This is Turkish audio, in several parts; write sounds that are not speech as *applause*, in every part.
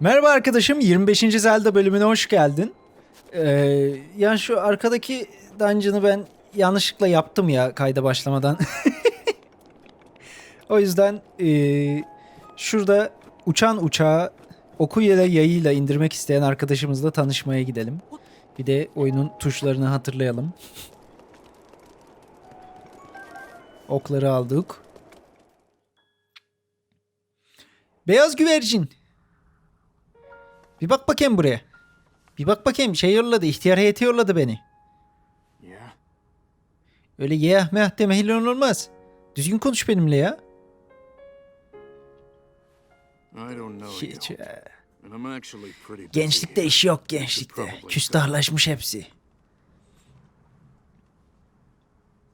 Merhaba arkadaşım, 25. Zelda bölümüne hoş geldin. Ee, ya şu arkadaki dungeon'ı ben yanlışlıkla yaptım ya kayda başlamadan. *laughs* o yüzden ee, şurada uçan uçağı oku ya da yayıyla indirmek isteyen arkadaşımızla tanışmaya gidelim. Bir de oyunun tuşlarını hatırlayalım. Okları aldık. Beyaz güvercin. Bir bak bakayım buraya. Bir bak bakayım şey yolladı. ihtiyar heyeti yolladı beni. Yeah? Öyle yeh meh demeyle olmaz. Düzgün konuş benimle ya. I don't know. Hiç, And I'm actually pretty busy Gençlikte here. iş yok gençlikte. Küstahlaşmış hepsi.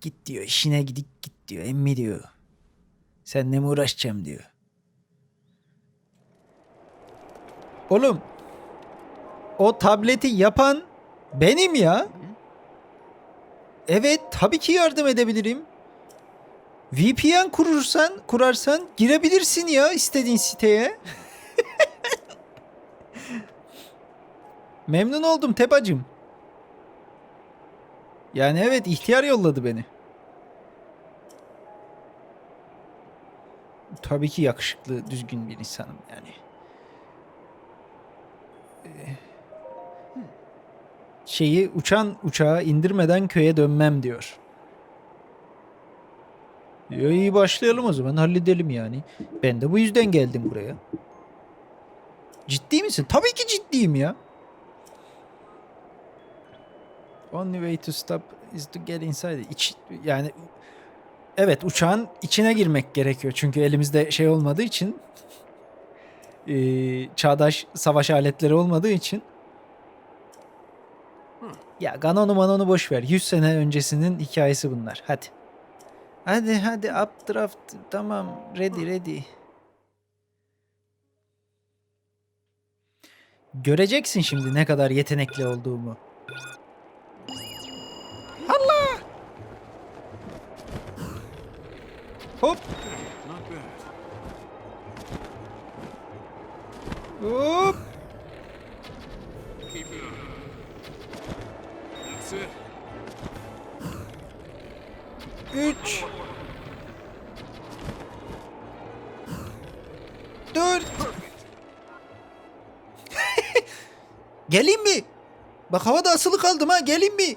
Git diyor işine gidip git diyor emmi diyor. Seninle mi uğraşacağım diyor. Oğlum o tableti yapan benim ya. Evet tabii ki yardım edebilirim. VPN kurursan, kurarsan girebilirsin ya istediğin siteye. *laughs* Memnun oldum Tepacım. Yani evet ihtiyar yolladı beni. Tabii ki yakışıklı, düzgün bir insanım yani. Ee, Şeyi uçan uçağı indirmeden köye dönmem diyor. Ya iyi başlayalım o zaman halledelim yani. Ben de bu yüzden geldim buraya. Ciddi misin? Tabii ki ciddiyim ya. Only way to stop is to get inside. İç, yani evet uçağın içine girmek gerekiyor. Çünkü elimizde şey olmadığı için eee, çağdaş savaş aletleri olmadığı için ya Ganon'u manonu boş ver. 100 sene öncesinin hikayesi bunlar. Hadi. Hadi hadi updraft tamam ready ready. Göreceksin şimdi ne kadar yetenekli olduğumu. Allah! Hop hop. 3 4 *laughs* Geleyim mi? Bak havada asılı kaldım ha geleyim mi? *laughs*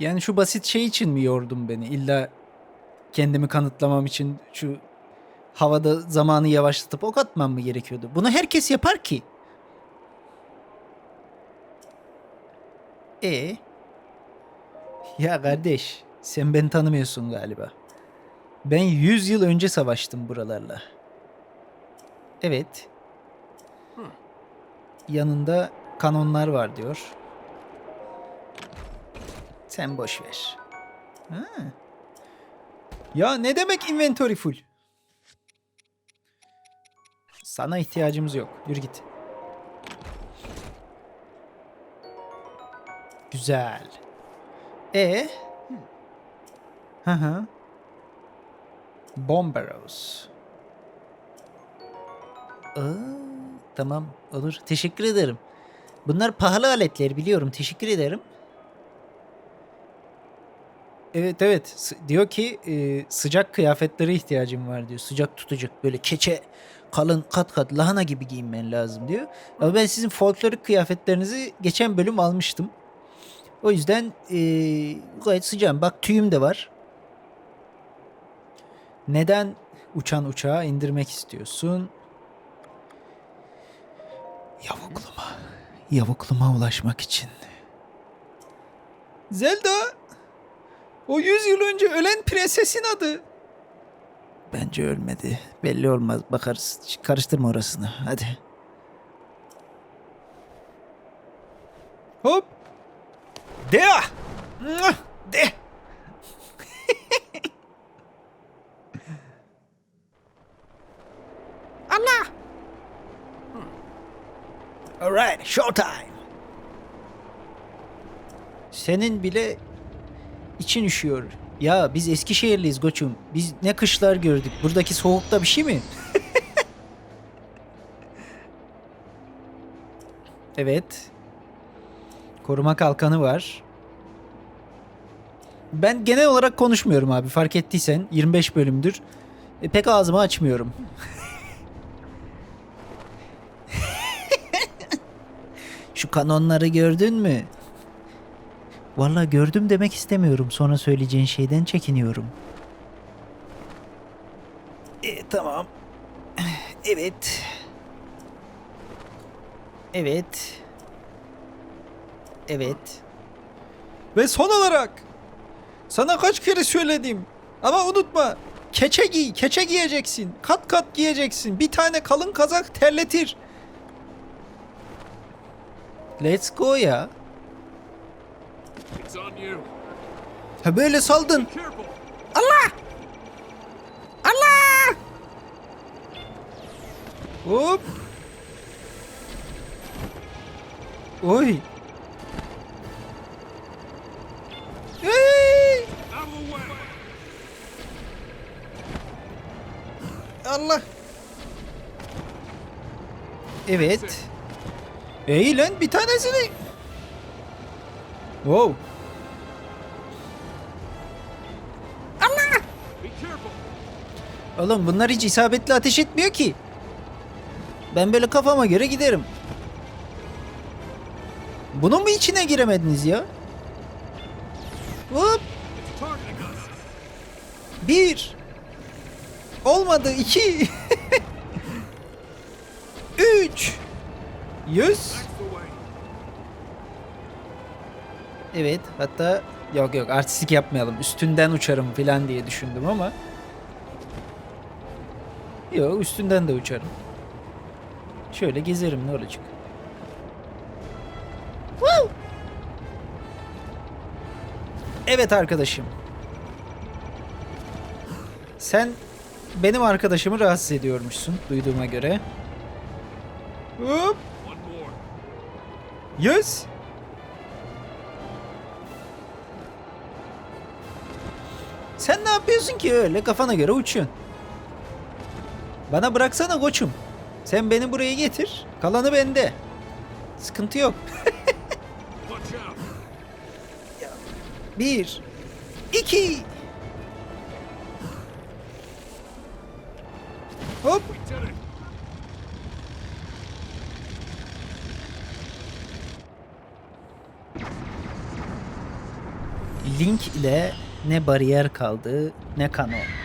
yani şu basit şey için mi yordun beni? İlla kendimi kanıtlamam için şu havada zamanı yavaşlatıp ok atmam mı gerekiyordu? Bunu herkes yapar ki. E Ya kardeş, sen beni tanımıyorsun galiba. Ben 100 yıl önce savaştım buralarla. Evet. Yanında kanonlar var diyor. Sen boş ver. Ha. Ya ne demek inventory full? Sana ihtiyacımız yok. Yürü git. Güzel. E? Hı hı. Bomberos. Tamam olur. Teşekkür ederim. Bunlar pahalı aletler biliyorum. Teşekkür ederim. Evet evet. Diyor ki e, sıcak kıyafetlere ihtiyacım var diyor. Sıcak tutacak böyle keçe kalın kat kat lahana gibi giyinmen lazım diyor. Ama ben sizin folklorik kıyafetlerinizi geçen bölüm almıştım. O yüzden eee, gayet sıcağım. Bak tüyüm de var. Neden uçan uçağı indirmek istiyorsun? Yavukluma. Yavukluma ulaşmak için. Zelda. O 100 yıl önce ölen prensesin adı. Bence ölmedi. Belli olmaz. Bakarız. Karıştırma orasını. Hadi. Hop. De! De! *laughs* Allah! Alright, showtime. Senin bile için üşüyor. Ya biz Eskişehirliyiz koçum. Biz ne kışlar gördük. Buradaki soğukta bir şey mi? *laughs* evet. Koruma kalkanı var. Ben genel olarak konuşmuyorum abi. Fark ettiysen 25 bölümdür. E, pek ağzımı açmıyorum. *laughs* Şu kanonları gördün mü? Vallahi gördüm demek istemiyorum. Sonra söyleyeceğin şeyden çekiniyorum. E, tamam. Evet. Evet. Evet. Ve son olarak sana kaç kere söyledim ama unutma. Keçe giy, keçe giyeceksin. Kat kat giyeceksin. Bir tane kalın kazak terletir. Let's go ya. Ha böyle saldın. Allah! Allah! Hop. Oy. Hey! Allah. Evet. Lan bir tanesini. Wow. Oğlum bunlar hiç isabetli ateş etmiyor ki. Ben böyle kafama göre giderim. Bunun mu içine giremediniz ya? Hop. Bir. Olmadı. iki. *laughs* Üç. Yüz. Evet hatta yok yok artistik yapmayalım. Üstünden uçarım falan diye düşündüm ama. Yok üstünden de uçarım. Şöyle gezerim ne olacak. Evet arkadaşım. Sen benim arkadaşımı rahatsız ediyormuşsun duyduğuma göre. Hop. Yes. Sen ne yapıyorsun ki öyle kafana göre uçuyorsun? Bana bıraksana koçum. Sen beni buraya getir. Kalanı bende. Sıkıntı yok. *laughs* Bir. iki. Hop. Link ile ne bariyer kaldı ne kanon.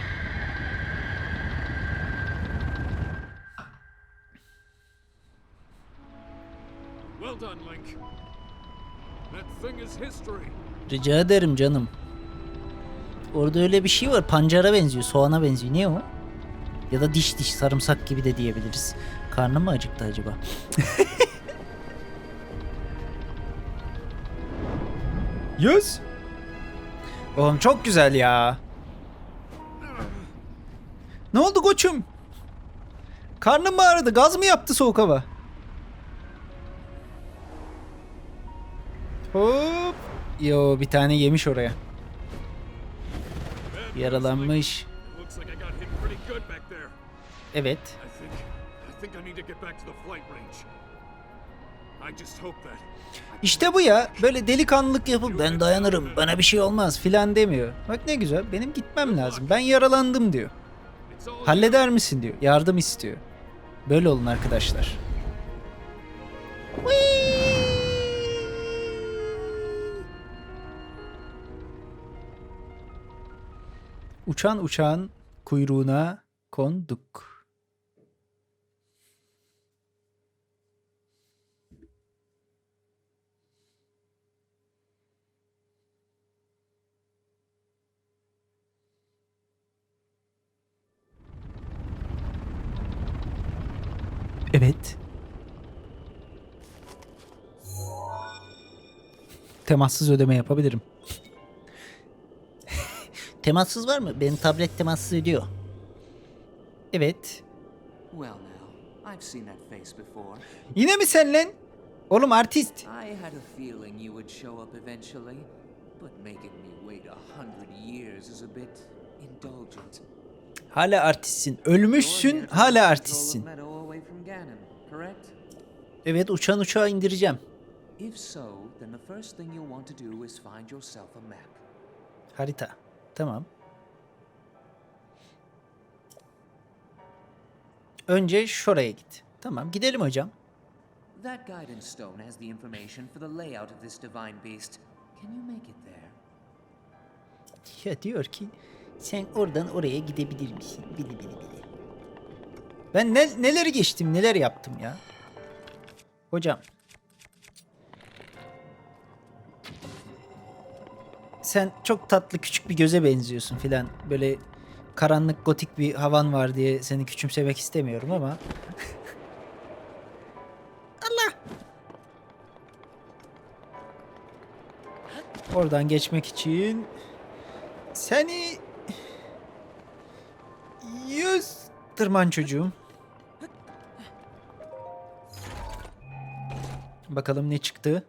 Rica ederim canım. Orada öyle bir şey var. Pancara benziyor. Soğana benziyor. Ne o? Ya da diş diş sarımsak gibi de diyebiliriz. Karnım mı acıktı acaba? *laughs* Yes. Oğlum çok güzel ya. Ne oldu koçum? Karnım mı ağrıdı? Gaz mı yaptı soğuk hava? Hop. Yo bir tane yemiş oraya. Yaralanmış. Evet. İşte bu ya. Böyle delikanlılık yapıp ben dayanırım. Bana bir şey olmaz filan demiyor. Bak ne güzel. Benim gitmem lazım. Ben yaralandım diyor. Halleder misin diyor. Yardım istiyor. Böyle olun arkadaşlar. Uçan uçağın kuyruğuna konduk. Evet. Temassız ödeme yapabilirim. Temassız var mı? Benim tablet temassız ödüyor. Evet. Yine mi sen lan? Oğlum artist. Hala artistsin. Ölmüşsün, hala artistsin. Evet, uçan uçağı indireceğim. Harita. Tamam. Önce şuraya git. Tamam, gidelim hocam. That guidance stone has the information for the layout of this divine beast. Can you make it there? Ya diyor ki sen oradan oraya gidebilir misin? Bili bili bili. Ben ne, neleri geçtim, neler yaptım ya. Hocam. Sen çok tatlı küçük bir göze benziyorsun filan. Böyle karanlık gotik bir havan var diye seni küçümsemek istemiyorum ama. *laughs* Allah. Oradan geçmek için seni yüz tırman çocuğum. Bakalım ne çıktı.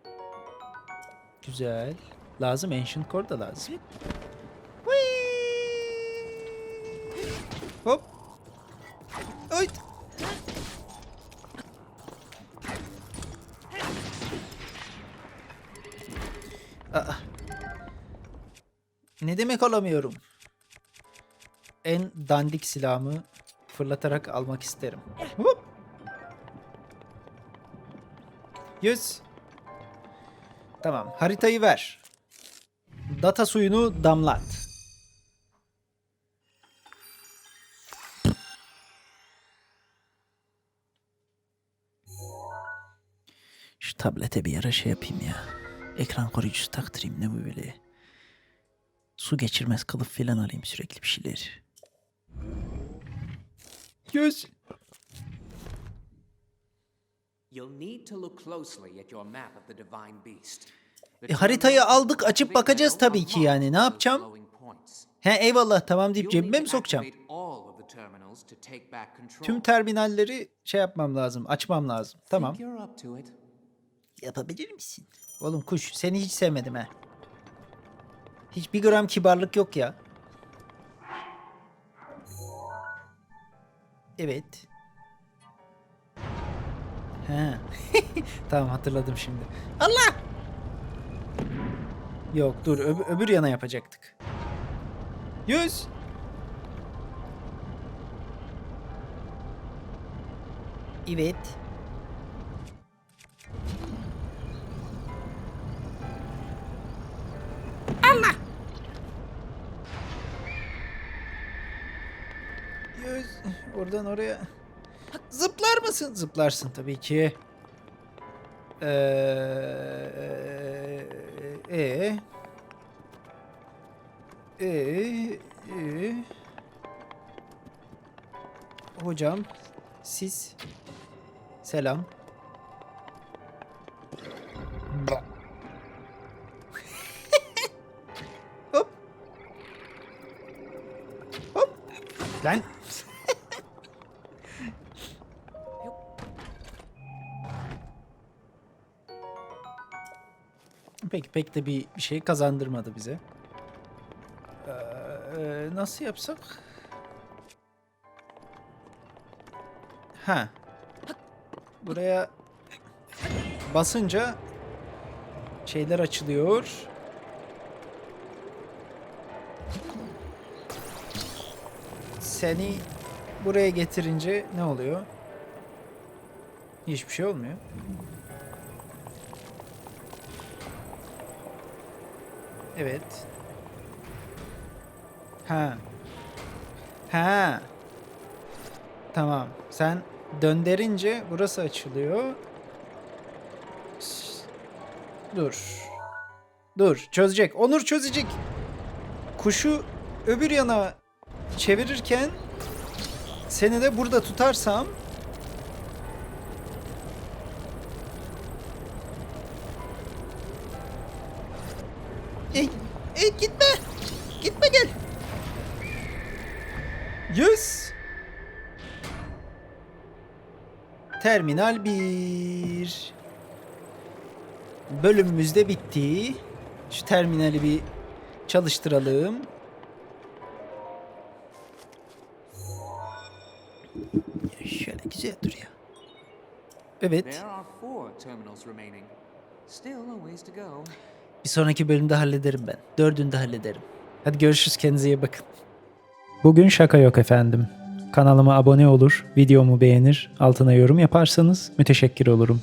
Güzel. Lazım Ancient Core da lazım. Hop. Oy. Aa. Ne demek alamıyorum? En dandik silahımı fırlatarak almak isterim. Hop. Yüz. Tamam. Haritayı ver. Data suyunu damlat. Şu tablete bir ara şey yapayım ya. Ekran koruyucusu taktırayım ne bu böyle. Su geçirmez kılıf filan alayım sürekli bir şeyler. Göz. You'll need to look closely at your map of the divine beast. E, haritayı aldık, açıp bakacağız tabii ki yani. Ne yapacağım? He eyvallah tamam deyip cebime mi sokacağım? Tüm terminalleri şey yapmam lazım, açmam lazım. Tamam. Yapabilir misin? Oğlum kuş seni hiç sevmedim he. Hiç bir gram kibarlık yok ya. Evet. He. *laughs* tamam hatırladım şimdi. Allah! Yok dur öb- öbür yana yapacaktık. Yüz. Evet. Yüz. Oradan oraya. Zıplar mısın? Zıplarsın tabii ki. Ee, e, e, e. Hocam siz selam. *laughs* Hop. Hop. Lan. Peki pek de bir şey kazandırmadı bize. Ee, nasıl yapsak? Ha. Buraya basınca şeyler açılıyor. Seni buraya getirince ne oluyor? Hiçbir şey olmuyor. Evet. Ha. Ha. Tamam. Sen dönderince burası açılıyor. Dur. Dur. Çözecek. Onur çözecek. Kuşu öbür yana çevirirken seni de burada tutarsam Terminal 1. Bölümümüz de bitti. Şu terminali bir çalıştıralım. Şöyle güzel duruyor. Evet. Bir sonraki bölümde hallederim ben. Dördünde hallederim. Hadi görüşürüz kendinize iyi bakın. Bugün şaka yok efendim. Kanalıma abone olur, videomu beğenir, altına yorum yaparsanız müteşekkir olurum.